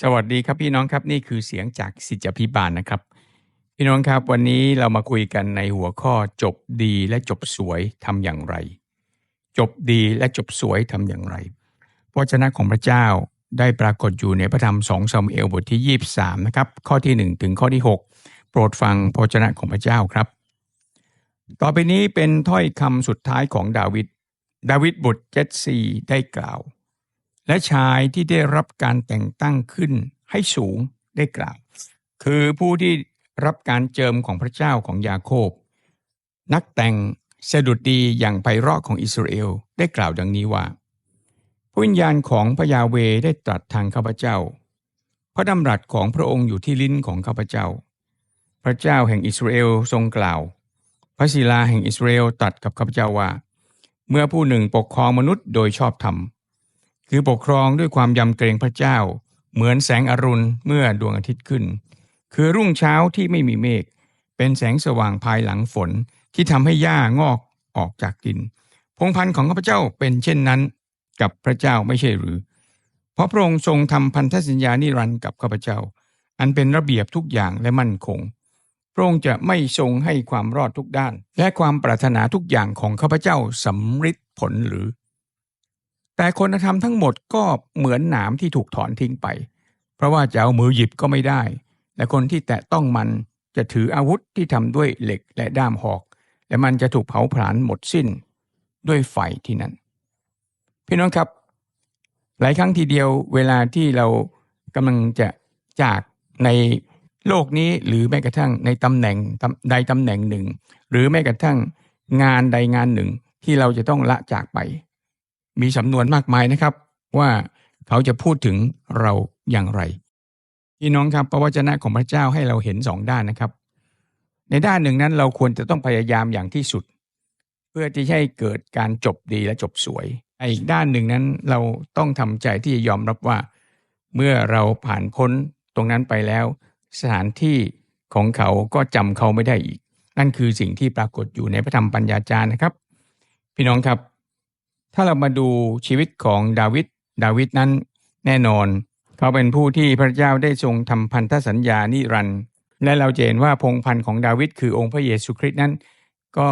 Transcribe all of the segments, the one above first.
สวัสดีครับพี่น้องครับนี่คือเสียงจากสิทธิพิบาลนะครับ พี่น้องครับวันนี้เรามาคุยกันในหัวข้อจบดีและจบสวยทำอย่างไร จบดีและจบสวยทำอย่างไรพระเจ้าของพระเจ้าได้ปรากฏอยู่ในพระธรรมสองซามเอลบทที่ 23นะครับข้อที่ 1 ถึงข้อที่ 6 โปรดฟังพระเจ้าของพระเจ้าครับ ต่อไปนี้เป็นถ้อยคำสุดท้ายของดาวิดดาวิดบุตรเจสซีได้กล่าว และชายที่ได้รับการแต่งตั้งขึ้นให้สูงได้กล่าว คือผู้ที่รับการเจิมของพระเจ้าของยาโคบ นักแต่งสดุดดีอย่างไพเราะของอิสราเอลได้กล่าวดังนี้ว่าพระวิญญาณของพระยาเวได้ตรัสทางข้าพเจ้า พระดำรัสของพระองค์อยู่ที่ลิ้นของข้าพเจ้า พระเจ้าแห่งอิสราเอลทรงกล่าว พระศิลาแห่งอิสราเอลตรัสกับข้าพเจ้าว่า เมื่อผู้หนึ่งปกครองมนุษย์โดยชอบธรรม คือปกครองด้วยความยำเกรงพระเจ้า เหมือนแสงอรุณเมื่อดวงอาทิตย์ขึ้น คือรุ่งเช้าที่ไม่มีเมฆเป็นแสงสว่างภายหลังฝนที่ทำให้หญ้างอกออกจากดิน พงพันธุ์ของข้าพเจ้าเป็นเช่นนั้น กับพระเจ้าไม่ใช่หรือ เพราะพระองค์ทรงทำพันธสัญญานิรันดร์กับข้าพเจ้า อันเป็นระเบียบทุกอย่างและมั่นคงพระองค์จะไม่ทรงให้ความรอดทุกด้าน และความปรารถนาทุกอย่างของข้าพเจ้าสำฤทธิ์ผลหรือ แต่คนธรรมทั้งหมดก็เหมือนหนามที่ถูกถอนทิ้งไป เพราะว่าจะเอามือหยิบก็ไม่ได้ และคนที่แตะต้องมันจะถืออาวุธที่ทำด้วยเหล็กและด้ามหอก และมันจะถูกเผาผลาญหมดสิ้นด้วยไฟที่นั้น พี่น้องครับ หลายครั้งทีเดียวเวลาที่เรากำลังจะจากในโลกนี้หรือแม้กระทั่งในตำแหน่งใดตำแหน่งหนึ่ง หรือแม้กระทั่งงานใดงานหนึ่งที่เราจะต้องละจากไป มีสำนวนมากมายนะครับ ว่าเขาจะพูดถึงเราอย่างไรพี่น้องครับพระวจนะของพระเจ้าให้เราเห็นสองด้านนะครับ ในด้านหนึ่งนั้นเราควรจะต้องพยายามอย่างที่สุด เพื่อที่ให้เกิดการจบดีและจบสวยอีกด้านหนึ่งนั้นเราต้องทำใจที่จะยอมรับว่า เมื่อเราผ่านพ้นตรงนั้นไปแล้ว สถานที่ของเขาก็จำเขาไม่ได้อีก นั่นคือสิ่งที่ปรากฏอยู่ในพระธรรมปัญญาจารย์นะครับ พี่น้องครับ ถ้าเรามาดูชีวิตของดาวิดดาวิดนั้นแน่นอน เขาเป็นผู้ที่พระเจ้าได้ทรงทำพันธสัญญานิรันดร์และเราเห็นว่าพงพันธ์ของดาวิดคือองค์พระเยซูคริสต์นั้น ก็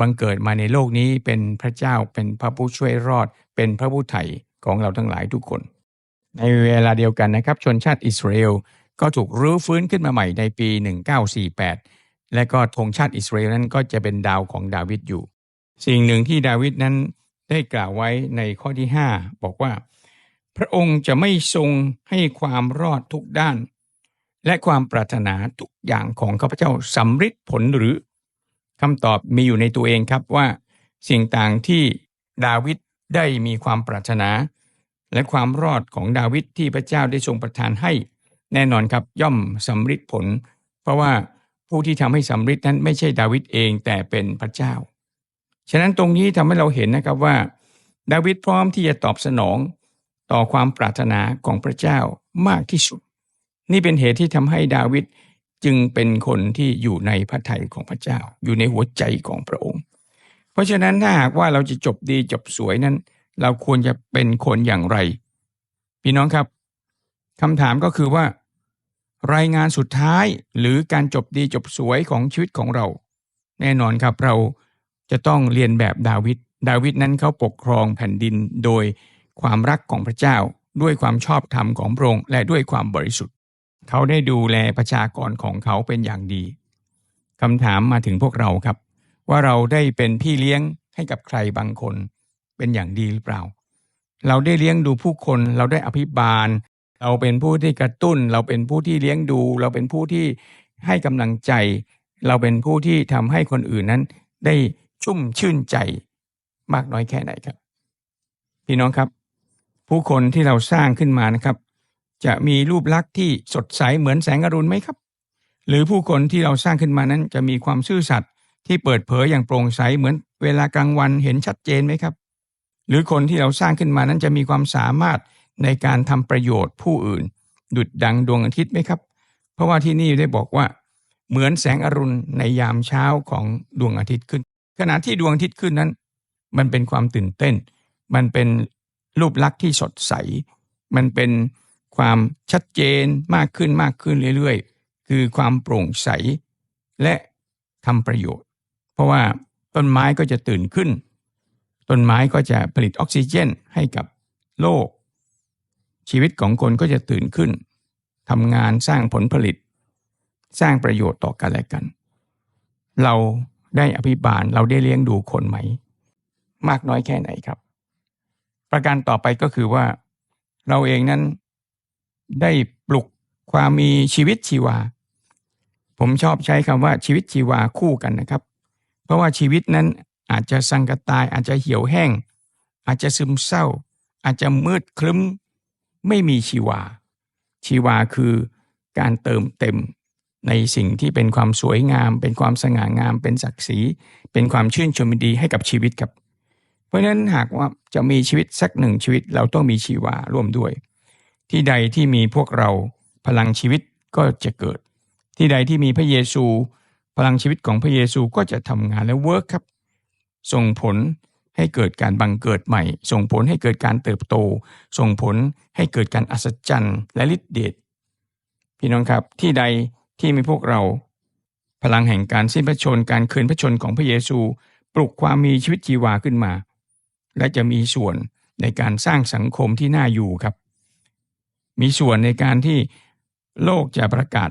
บังเกิดมาในโลกนี้เป็นพระเจ้าเป็นพระผู้ช่วยรอด เป็นพระผู้ไถ่ของเราทั้งหลายทุกคน ในเวลาเดียวกันนะครับ ชนชาติอิสราเอลก็ถูกรื้อฟื้นขึ้นมาใหม่ในปี 1948 และก็ธงชาติอิสราเอลนั้นก็จะเป็นดาวของดาวิดอยู่ สิ่งหนึ่งที่ดาวิดนั้น ได้กล่าวไว้ในข้อที่ 5 บอกว่า พระองค์จะไม่ทรงให้ความรอดทุกด้าน และความปรารถนาทุกอย่างของข้าพเจ้าสำฤทธิ์ผลหรือคำตอบมีอยู่ในตัวเองครับว่า สิ่งต่างที่ดาวิดได้มีความปรารถนา และความรอดของดาวิดที่พระเจ้าได้ทรงประทานให้ แน่นอนครับย่อมสำฤทธิ์ผล เพราะว่าผู้ที่ทำให้สำฤทธิ์นั้นไม่ใช่ดาวิดเองแต่เป็นพระเจ้า ฉะนั้นตรงนี้ทำให้เราเห็นนะครับว่า ดาวิดพร้อมที่จะตอบสนองต่อความปรารถนาของพระเจ้ามากที่สุด นี่เป็นเหตุที่ทำให้ดาวิดจึงเป็นคนที่อยู่ในพระทัยของพระเจ้า อยู่ในหัวใจของพระองค์ เพราะฉะนั้นถ้าหากว่าเราจะจบดีจบสวยนั้น เราควรจะเป็นคนอย่างไร พี่น้องครับคำถามก็คือว่า รายงานสุดท้ายหรือการจบดีจบสวยของชีวิตของเรา แน่นอนครับเรา จะต้องเรียนแบบดาวิด ดาวิดนั้นเขาปกครองแผ่นดินโดยความรักของพระเจ้า ด้วยความชอบธรรมของพระองค์และด้วยความบริสุทธิ์ เขาได้ดูแลประชากรของเขาเป็นอย่างดีคำถามมาถึงพวกเราครับ ว่าเราได้เป็นพี่เลี้ยงให้กับใครบางคน เป็นอย่างดีหรือเปล่า เราได้เลี้ยงดูผู้คนเราได้อภิบาล เราเป็นผู้ที่กระตุ้น เราเป็นผู้ที่เลี้ยงดู เราเป็นผู้ที่ให้กำลังใจ เราเป็นผู้ที่ทำให้คนอื่นนั้นได้ ชุ่มชื่นใจมากน้อยแค่ไหนครับ พี่น้องครับ ผู้คนที่เราสร้างขึ้นมานะครับ จะมีรูปลักษณ์ที่สดใสเหมือนแสงอรุณไหมครับ หรือผู้คนที่เราสร้างขึ้นมานั้นจะมีความซื่อสัตย์ที่เปิดเผยอย่างโปร่งใสเหมือนเวลากลางวันเห็นชัดเจนไหมครับ หรือคนที่เราสร้างขึ้นมานั้นจะมีความสามารถในการทำประโยชน์ผู้อื่น ดุดดังดวงอาทิตย์ไหมครับ เพราะว่าที่นี่ได้บอกว่า เหมือนแสงอรุณในยามเช้าของดวงอาทิตย์ขึ้น ขณะที่ดวงอาทิตย์ขึ้นนั้น มันเป็นความตื่นเต้น มันเป็นรูปลักษณ์ที่สดใส มันเป็นความชัดเจนมากขึ้นมากขึ้นเรื่อยๆ คือความโปร่งใสและทำประโยชน์ เพราะว่าต้นไม้ก็จะตื่นขึ้น ต้นไม้ก็จะผลิตออกซิเจนให้กับโลก ชีวิตของคนก็จะตื่นขึ้นทำงานสร้างผลผลิต สร้างประโยชน์ต่อกันและกัน เรา ได้อภิบาลเราได้เลี้ยงดูคนไหม มากน้อยแค่ไหนครับ ประการต่อไปก็คือว่า เราเองนั้นได้ปลุกความมีชีวิตชีวา ผมชอบใช้คำว่าชีวิตชีวาคู่กันนะครับ เพราะว่าชีวิตนั้นอาจจะสังกตายอาจจะเหี่ยวแห้ง อาจจะซึมเศร้า อาจจะมืดคลึ้ม ไม่มีชีวา ชีวาคือการเติมเต็ม ในสิ่งที่เป็นความสวยงาม เป็นความสง่างาม เป็นศักดิ์ศรี เป็นความชื่นชมดีให้กับชีวิตครับ เพราะฉะนั้นหากว่าจะมีชีวิตสักหนึ่งชีวิตเราต้องมีชีวาร่วมด้วย ที่ใดที่มีพวกเราพลังชีวิตก็จะเกิด ที่ใดที่มีพระเยซู พลังชีวิตของพระเยซูก็จะทำงานและเวิร์กครับ ส่งผลให้เกิดการบังเกิดใหม่ ส่งผลให้เกิดการเติบโต ส่งผลให้เกิดการอัศจรรย์และฤทธิเดชพี่น้องครับที่ใด ที่มีพวกเรา พลังแห่งการสิ้นพระชนการคืนพระชนของพระเยซู ปลุกความมีชีวิตชีวาขึ้นมา และจะมีส่วนในการสร้างสังคมที่น่าอยู่ครับ มีส่วนในการที่โลกจะประกาศ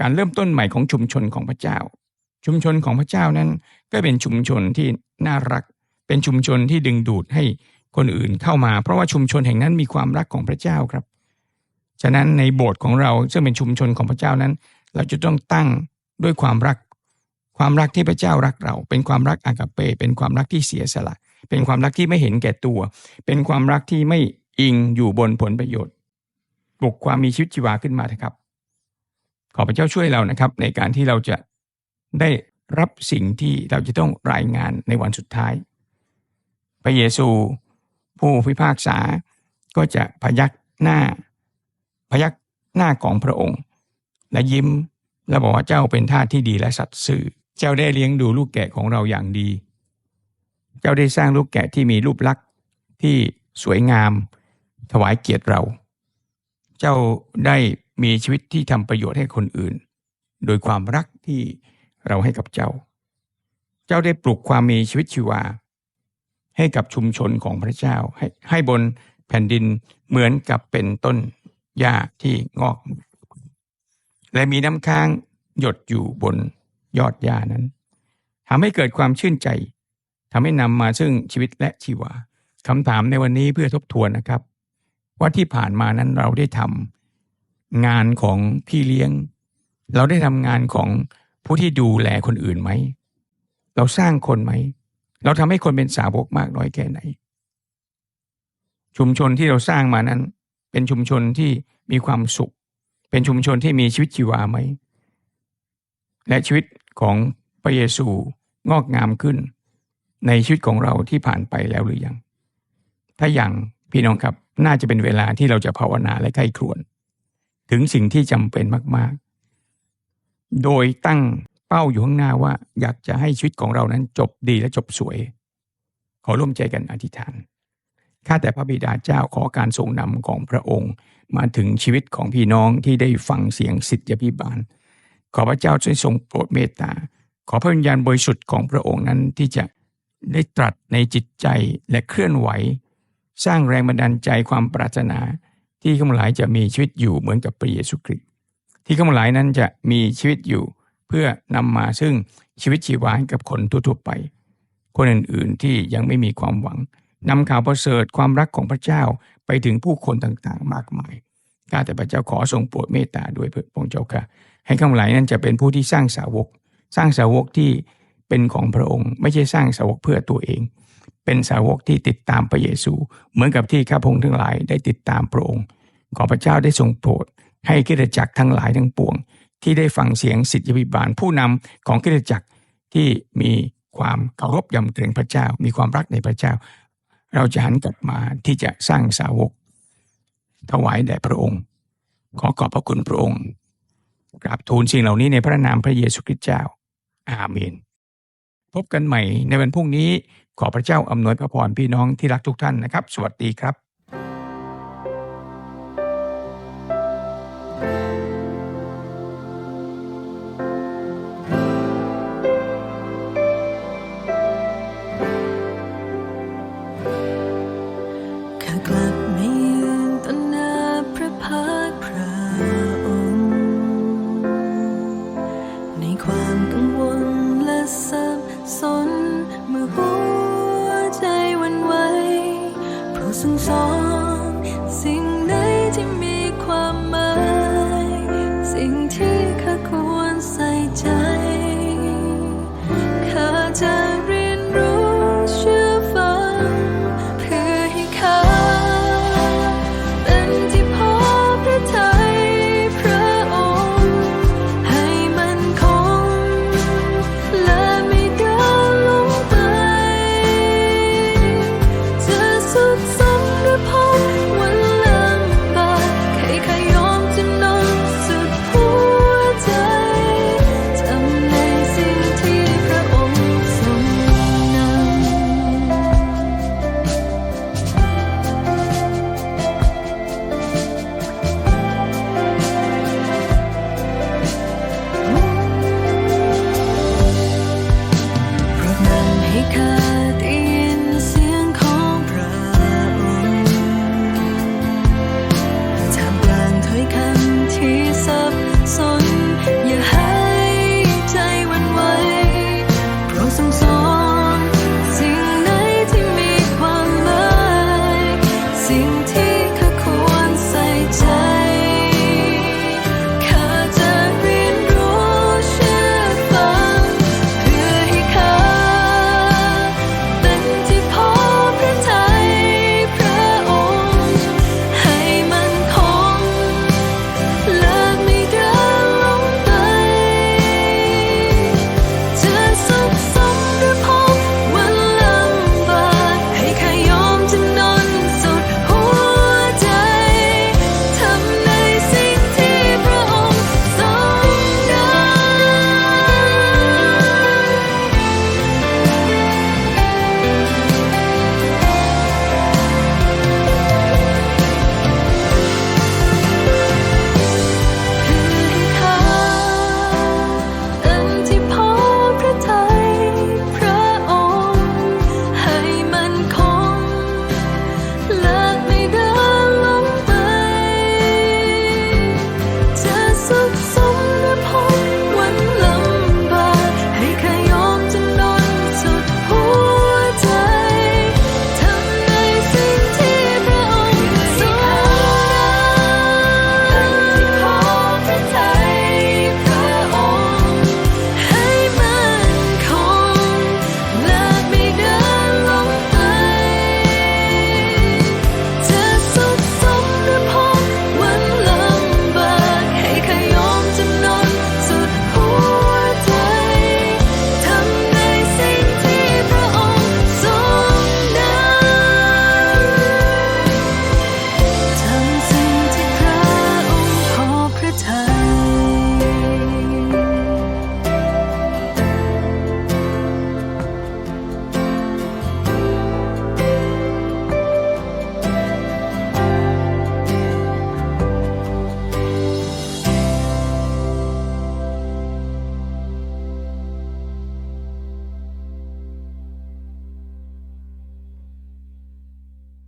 การเริ่มต้นใหม่ของชุมชนของพระเจ้า ชุมชนของพระเจ้านั้นก็เป็นชุมชนที่น่ารัก เป็นชุมชนที่ดึงดูดให้คนอื่นเข้ามา เพราะว่าชุมชนแห่งนั้นมีความรักของพระเจ้าครับ ฉะนั้นในโบสถ์ของเราซึ่งเป็นชุมชนของพระเจ้านั้น เราจะต้องตั้งด้วยความรัก ความรักที่พระเจ้ารักเรา เป็นความรักอากาเป เป็นความรักที่เสียสละ เป็นความรักที่ไม่เห็นแก่ตัว เป็นความรักที่ไม่อิงอยู่บนผลประโยชน์ปลุกความมีชีวิตชีวาขึ้นมาเถอะครับ ขอพระเจ้าช่วยเรานะครับ ในการที่เราจะได้รับสิ่งที่เราจะต้องรายงานในวันสุดท้าย พระเยซู ผู้พิพากษาก็จะพยักหน้า พยักหน้าของพระองค์ และยิ้ม และบอกว่าเจ้าเป็นทาสที่ดีและสัตย์ซื่อ เจ้าได้เลี้ยงดูลูกแกะของเราอย่างดี เจ้าได้สร้างลูกแกะที่มีรูปลักษณ์ที่สวยงาม ถวายเกียรติเรา เจ้าได้มีชีวิตที่ทำประโยชน์ให้คนอื่น โดยความรักที่เราให้กับเจ้า เจ้าได้ปลุกความมีชีวิตชีวา ให้กับชุมชนของพระเจ้าให้ให้บนแผ่นดินเหมือนกับเป็นต้นหญ้าที่งอก และมีน้ำค้างหยดอยู่บนยอดหญ้านั้นทำให้เกิดความชื่นใจทำให้นำมาซึ่งชีวิตและชีวาคำถามในวันนี้เพื่อทบทวนนะครับ ว่าที่ผ่านมานั้นเราได้ทำงานของพี่เลี้ยง เราได้ทำงานของผู้ที่ดูแลคนอื่นไหม เราสร้างคนไหม เราทำให้คนเป็นสาวกมากน้อยแค่ไหน ชุมชนที่เราสร้างมานั้น เป็นชุมชนที่มีความสุข เป็นชุมชนที่มีชีวิตชีวาไหม และชีวิตของพระเยซูงอกงามขึ้น ในชีวิตของเราที่ผ่านไปแล้วหรือยัง ถ้าอย่างพี่น้องครับน่าจะเป็นเวลาที่เราจะภาวนาและใกล้ครวน ถึงสิ่งที่จำเป็นมากๆ โดยตั้งเป้าอยู่ข้างหน้าว่า อยากจะให้ชีวิตของเรานั้นจบดีและจบสวย ขอร่วมใจกันอธิษฐานข้าแต่พระบิดาเจ้าขอการทรงนำของพระองค์ มาถึงชีวิตของพี่น้องที่ได้ฟังเสียงสิทธิพิบาล ขอพระเจ้าช่วยทรงโปรดเมตตา ขอพระวิญญาณบริสุทธิ์ของพระองค์นั้นที่จะได้ตรัสในจิตใจและเคลื่อนไหว สร้างแรงบันดาลใจความปรารถนา ที่ข้าหลายจะมีชีวิตอยู่เหมือนกับพระเยซูคริสต์ที่ข้าหลายนั้นจะมีชีวิตอยู่เพื่อนำมาซึ่งชีวิตชีวาให้กับคนทั่วๆไป คนอื่นๆที่ยังไม่มีความหวัง นำข่าวประเสริฐความรักของพระเจ้าไปถึงผู้คนต่างๆ มากมาย ข้าแต่พระเจ้าขอทรงโปรดเมตตาด้วยพระองค์เจ้าค่ะ ให้ข้าหลายนั้นจะเป็นผู้ที่สร้างสาวก สร้างสาวกที่เป็นของพระองค์ ไม่ใช่สร้างสาวกเพื่อตัวเอง เป็นสาวกที่ติดตามพระเยซู เหมือนกับที่ข้าพงทั้งหลายได้ติดตามพระองค์ ขอพระเจ้าได้ทรงโปรด ให้คริสตจักรทั้งหลายทั้งปวง ที่ได้ฟังเสียงสิทธิพิบาลผู้นำของคริสตจักรที่มีความเคารพยำเกรงพระเจ้า มีความรักในพระเจ้า เราจะหันกลับมาที่จะสร้างสาวก ถวายแด่พระองค์ ขอขอบพระคุณพระองค์กราบทูลสิ่งเหล่านี้ในพระนามพระเยซูคริสต์เจ้า อาเมน พบกันใหม่ในวันพรุ่งนี้ขอพระเจ้าอำนวยพระพรพี่น้องที่รักทุกท่านนะครับ สวัสดีครับ